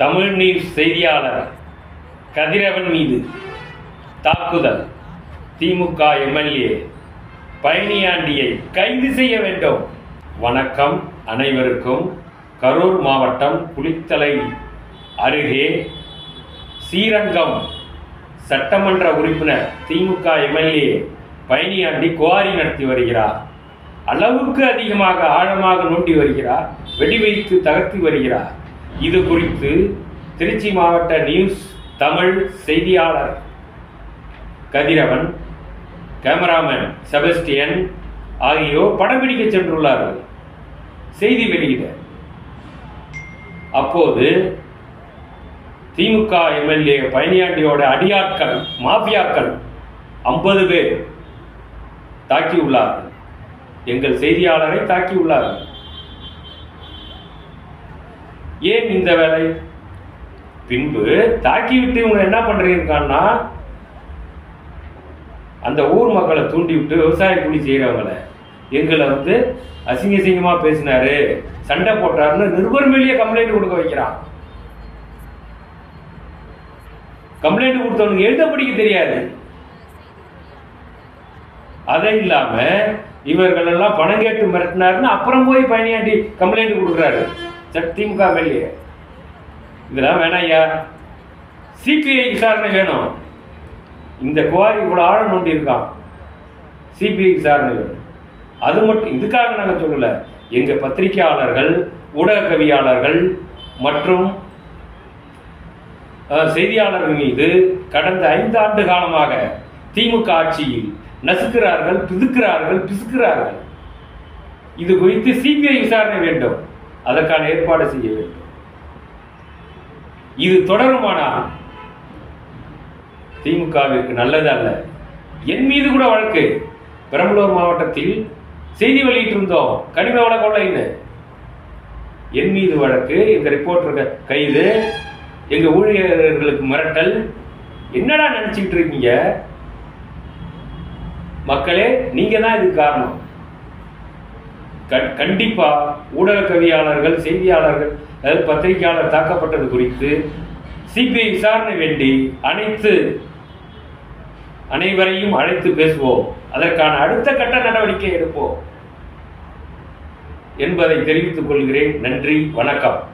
தமிழ் நீர் செய்தியாளர் கதிரவன் மீது தாக்குதல். திமுக எம்எல்ஏ பழனியாண்டியை கைது செய்ய வேண்டும். வணக்கம் அனைவருக்கும். கரூர் மாவட்டம் குளித்தலை அருகே ஸ்ரீரங்கம் சட்டமன்ற உறுப்பினர் திமுக எம்எல்ஏ பழனியாண்டி குவாரி நடத்தி வருகிறார். அளவுக்கு அதிகமாக ஆழமாக நோண்டி வருகிறார். வெடி வைத்து தகர்த்து வருகிறார். இது குறித்து திருச்சி மாவட்ட நியூஸ் தமிழ் செய்தியாளர் கதிரவன் கேமராமேன் செபஸ்டியன் ஆகியோர் படம்பிடிக்க சென்றுள்ளார்கள் செய்தி வெளியிட. அப்போது திமுக எம்எல்ஏ பழனியாண்டியோட அடியாட்கள் மாஃபியாக்கள் ஐம்பது பேர் தாக்கியுள்ளார்கள். எங்கள் செய்தியாளரை தாக்கியுள்ளார்கள். ஏன் இந்த வேலை? பின்பு தாக்கிவிட்டு இவங்க என்ன பண்றீங்கன்னா அந்த ஊர் மக்களை தூண்டி விட்டு விவசாய கூலி செய்கிறவங்கள எங்களை வந்து அசிங்க அசிங்கமா பேசினாரு. சண்டை போட்டாருன்னு நிருபர் மேலேயே கம்ப்ளைண்ட் கொடுக்க வைக்கிறான். கம்ப்ளைண்ட் கொடுத்தவனுக்கு எழுத படிக்க தெரியாது. அதை இல்லாம இவர்கள் எல்லாம் பணம் கேட்டு மிரட்டினாருன்னு அப்புறம் போய் பயணியாண்டி கம்ப்ளைண்ட் கொடுக்குறாரு. சட் திமுக வெளியே இதெல்லாம் வேணாம் ஐயா. சிபிஐ விசாரணை வேணும். இந்த குவாரி இவ்வளோ ஆழம் நோண்டி இருக்கான். சிபிஐ விசாரணை வேணும். அது மட்டும் இதுக்காக நாங்கள் சொல்லலை. எங்கள் பத்திரிகையாளர்கள் ஊடகவியாளர்கள் மற்றும் செய்தியாளர்கள் மீது கடந்த ஐந்து ஆண்டு காலமாக திமுக ஆட்சியில் நசுக்கிறார்கள் பிதுக்கிறார்கள் பிசுக்கிறார்கள். இது குறித்து சிபிஐ விசாரணை வேண்டும். அதற்கான ஏற்பாடு செய்ய வேண்டும். இது தொடருமானால் திமுகவிற்கு நல்லது அல்ல. என் மீது கூட வழக்கு. பெரம்பலூர் மாவட்டத்தில் செய்தி வெளியிட்டிருந்தோம். கனிம வள கொள்ளைன்னு என் மீது வழக்கு எங்க ரிப்போர்ட்டர் கைது எங்க ஊழியர்களுக்கு மிரட்டல். என்னடா நினைச்சிட்டு இருக்கீங்க? மக்களே நீங்க தான் இதுக்கு காரணம். கண் கண்டிப்பா ஊடக கவியாளர்கள் செய்தியாளர்கள் அதாவது பத்திரிகையாளர் தாக்கப்பட்டது குறித்து சிபிஐ விசாரணை வேண்டி அனைத்து அனைவரையும் அழைத்து பேசுவோம். அதற்கான அடுத்த கட்ட நடவடிக்கை எடுப்போம். என்பதை தெரிவித்துக் கொள்கிறேன். நன்றி. வணக்கம்.